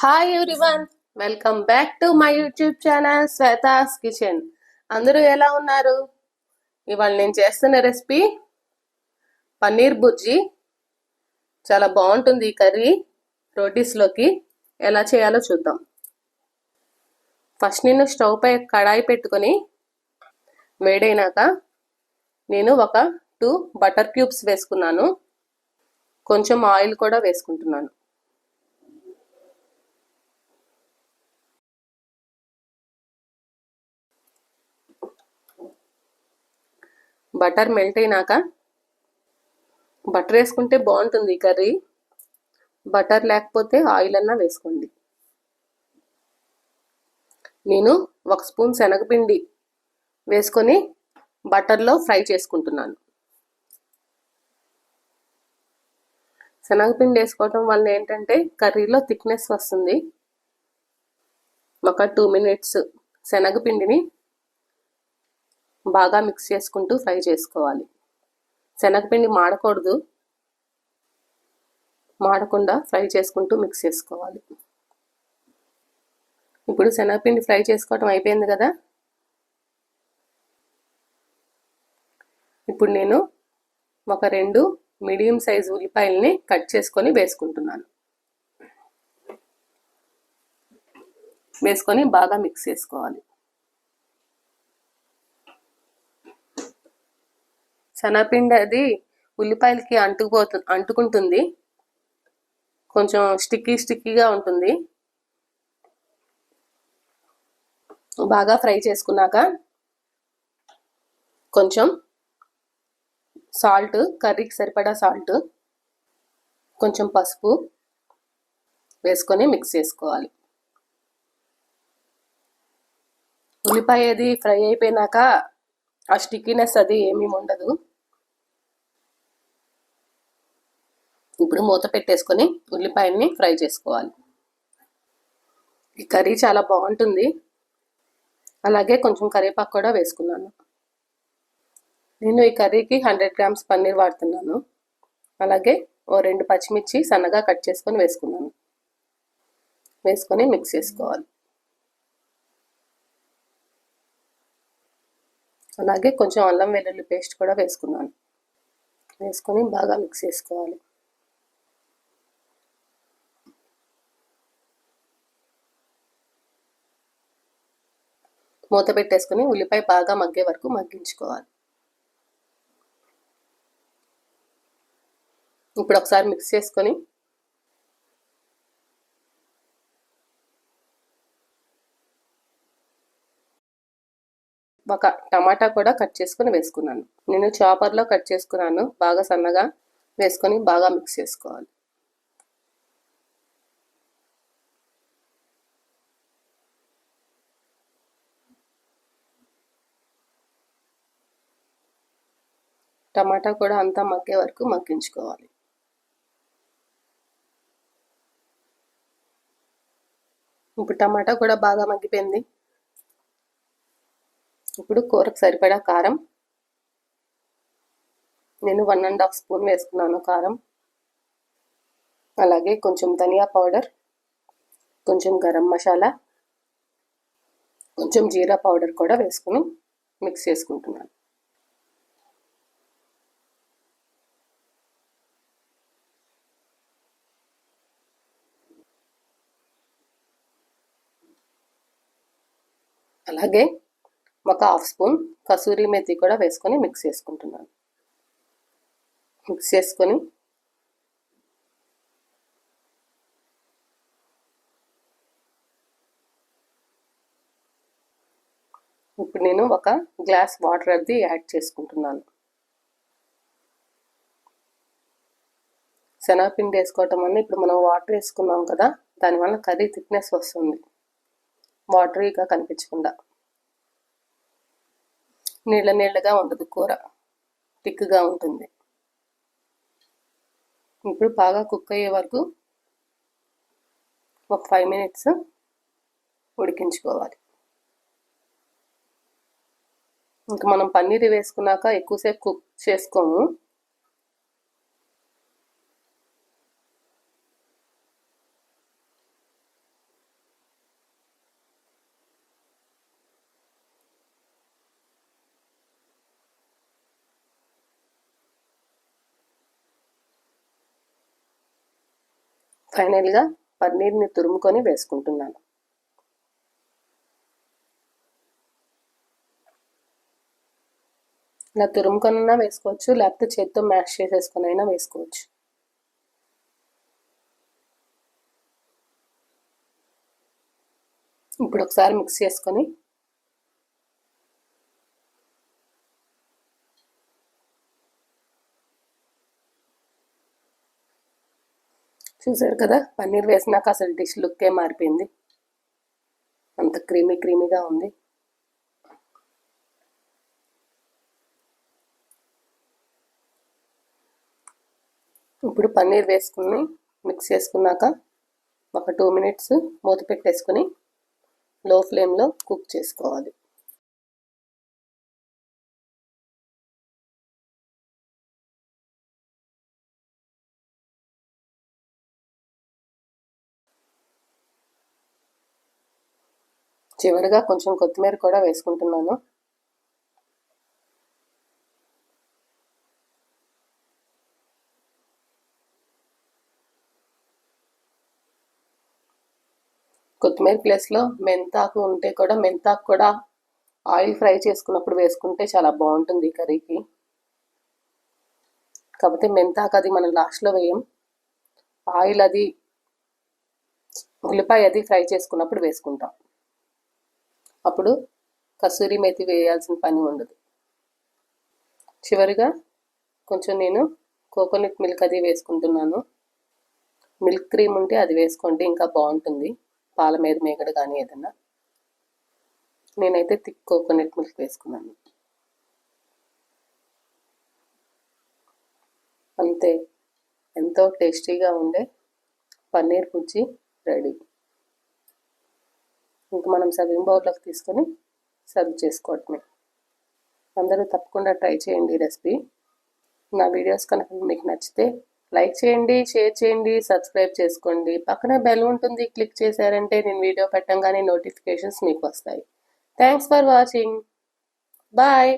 Hi everyone welcome back to my YouTube channel Shweta's kitchen అందరూ ఎలా ఉన్నారు? ఇవాళ నేను చేస్తున్న రెసిపీ పన్నీర్ బుర్జీ. చాలా బాగుంటుంది ఈ కర్రీ. రోటీస్లోకి ఎలా చేయాలో చూద్దాం. ఫస్ట్ నేను స్టవ్ పై కడాయి పెట్టుకొని వేడైనాక నేను ఒక టూ బటర్ క్యూబ్స్ వేసుకున్నాను. కొంచెం ఆయిల్ కూడా వేసుకుంటున్నాను. బటర్ మెల్ట్ అయినాక బటర్ వేసుకుంటే బాగుంటుంది కర్రీ. బటర్ లేకపోతే ఆయిల్ అన్నా వేసుకోండి. నేను ఒక స్పూన్ శనగపిండి వేసుకొని బటర్లో ఫ్రై చేసుకుంటున్నాను. శనగపిండి వేసుకోవటం వల్ల ఏంటంటే కర్రీలో థిక్నెస్ వస్తుంది. ఒక టూ మినిట్స్ శనగపిండిని బాగా మిక్స్ చేసుకుంటూ ఫ్రై చేసుకోవాలి. శనగపిండి మాడకూడదు. మాడకుండా ఫ్రై చేసుకుంటూ మిక్స్ చేసుకోవాలి. ఇప్పుడు శనగపిండి ఫ్రై చేసుకోవటం అయిపోయింది కదా? ఇప్పుడు నేను ఒక రెండు మీడియం సైజు ఉల్లిపాయల్ని కట్ చేసుకొని వేసుకుంటున్నాను. వేసుకొని బాగా మిక్స్ చేసుకోవాలి. శనగపిండి అది ఉల్లిపాయలకి అంటుకుపోతు అంటుకుంటుంది. కొంచెం స్టిక్కీ స్టిక్కీగా ఉంటుంది. బాగా ఫ్రై చేసుకున్నాక కొంచెం సాల్ట్ కర్రీకి సరిపడా సాల్ట్ కొంచెం పసుపు వేసుకొని మిక్స్ చేసుకోవాలి. ఉల్లిపాయ అది ఫ్రై అయిపోయినాక ఆ స్టిక్కీనెస్ అది ఏమీ ఉండదు. ఇప్పుడు మూత పెట్టేసుకొని ఉల్లిపాయల్ని ఫ్రై చేసుకోవాలి. ఈ కర్రీ చాలా బాగుంటుంది. అలాగే కొంచెం కరివేపాకు కూడా వేసుకున్నాను. నేను ఈ కర్రీకి హండ్రెడ్ గ్రామ్స్ పన్నీర్ వాడుతున్నాను. అలాగే ఓ రెండు పచ్చిమిర్చి సన్నగా కట్ చేసుకొని వేసుకున్నాను. వేసుకొని మిక్స్ చేసుకోవాలి. అలాగే కొంచెం అల్లం వెల్లుల్లి పేస్ట్ కూడా వేసుకున్నాను. వేసుకొని బాగా మిక్స్ చేసుకోవాలి. మూత పెట్టేసుకొని ఉల్లిపాయ బాగా మగ్గే వరకు మగ్గించుకోవాలి. ఇప్పుడు ఒకసారి మిక్స్ చేసుకొని ఒక టమాటా కూడా కట్ చేసుకుని వేసుకున్నాను. నేను చాపర్లో కట్ చేసుకున్నాను. బాగా సన్నగా వేసుకొని బాగా మిక్స్ చేసుకోవాలి. టమాటా కూడా అంతా మగ్గే వరకు మగ్గించుకోవాలి. ఇప్పుడు టమాటా కూడా బాగా మగ్గిపోయింది. ఇప్పుడు కూరకు సరిపడా కారం. నేను వన్ అండ్ హాఫ్ స్పూన్ వేసుకున్నాను కారం. అలాగే కొంచెం ధనియా పౌడర్ కొంచెం గరం మసాలా కొంచెం జీరా పౌడర్ కూడా వేసుకుని మిక్స్ చేసుకుంటున్నాను. అలాగే ఒక హాఫ్ స్పూన్ కసూరి మెతి కూడా వేసుకొని మిక్స్ చేసుకుంటున్నాను. మిక్స్ చేసుకొని ఇప్పుడు నేను ఒక గ్లాస్ వాటర్ అది యాడ్ చేసుకుంటున్నాను. శనగపిండి వేసుకోవటం వల్ల ఇప్పుడు మనం వాటర్ వేసుకున్నాం కదా దానివల్ల కర్రీ థిక్నెస్ వస్తుంది. వాటరీగా కనిపించకుండా. నీళ్ళ నీళ్ళగా ఉండదు కూర. థిక్గా ఉంటుంది. ఇప్పుడు బాగా కుక్ అయ్యే వరకు ఒక ఫైవ్ మినిట్స్ ఉడికించుకోవాలి. ఇంకా మనం పన్నీర్ వేసుకున్నాక ఎక్కువసేపు కుక్ చేసుకోము. ఫైనల్గా పన్నీర్ని తురుముకొని వేసుకుంటున్నాను. ఇలా తురుముకొనైనా వేసుకోవచ్చు లేకపోతే చేత్తో మ్యాష్ చేసేసుకొని అయినా వేసుకోవచ్చు. ఇప్పుడు ఒకసారి మిక్స్ చేసుకొని చూసారు కదా? పన్నీర్ వేసినాక అసలు డిష్ లుక్కే మారిపోయింది. అంత క్రీమీ క్రీమీగా ఉంది. ఇప్పుడు పన్నీర్ వేసుకుని మిక్స్ చేసుకున్నాక ఒక టూ మినిట్స్ మూత పెట్టేసుకుని లో ఫ్లేమ్లో కుక్ చేసుకోవాలి. చివరిగా కొంచెం కొత్తిమీర కూడా వేసుకుంటున్నాను. కొత్తిమీర ప్లేస్లో మెంతాకు ఉంటే కూడా మెంతాకు కూడా ఆయిల్ ఫ్రై చేసుకున్నప్పుడు వేసుకుంటే చాలా బాగుంటుంది కర్రీకి. కాకపోతే మెంతాకు అది మనం లాస్ట్లో వేయం. ఆయిల్ అది ఉల్లిపాయ అది ఫ్రై చేసుకున్నప్పుడు వేసుకుంటాం. అప్పుడు కసూరి మెతి వేయాల్సిన పని ఉండదు. చివరిగా కొంచెం నేను కోకోనట్ మిల్క్ అది వేసుకుంటున్నాను. మిల్క్ క్రీమ్ ఉంటే అది వేసుకోండి ఇంకా బాగుంటుంది. పాల మీద మేగడ కానీ ఏదన్నా. నేనైతే థిక్ కోకోనట్ మిల్క్ వేసుకున్నాను. అంతే. ఎంతో టేస్టీగా ఉండే పన్నీర్ బుజ్జి రెడీ. ఇంకా మనం సర్వింగ్ బౌల్లోకి తీసుకొని సర్వ్ చేసుకోవటమే. అందరూ తప్పకుండా ట్రై చేయండి రెసిపీ. నా వీడియోస్ కనుక మీకు నచ్చితే లైక్ చేయండి షేర్ చేయండి సబ్స్క్రైబ్ చేసుకోండి. పక్కనే బెల్ ఉంటుంది క్లిక్ చేశారంటే నేను వీడియో పెట్టంగానే నోటిఫికేషన్స్ మీకు వస్తాయి. Thanks for watching. బాయ్.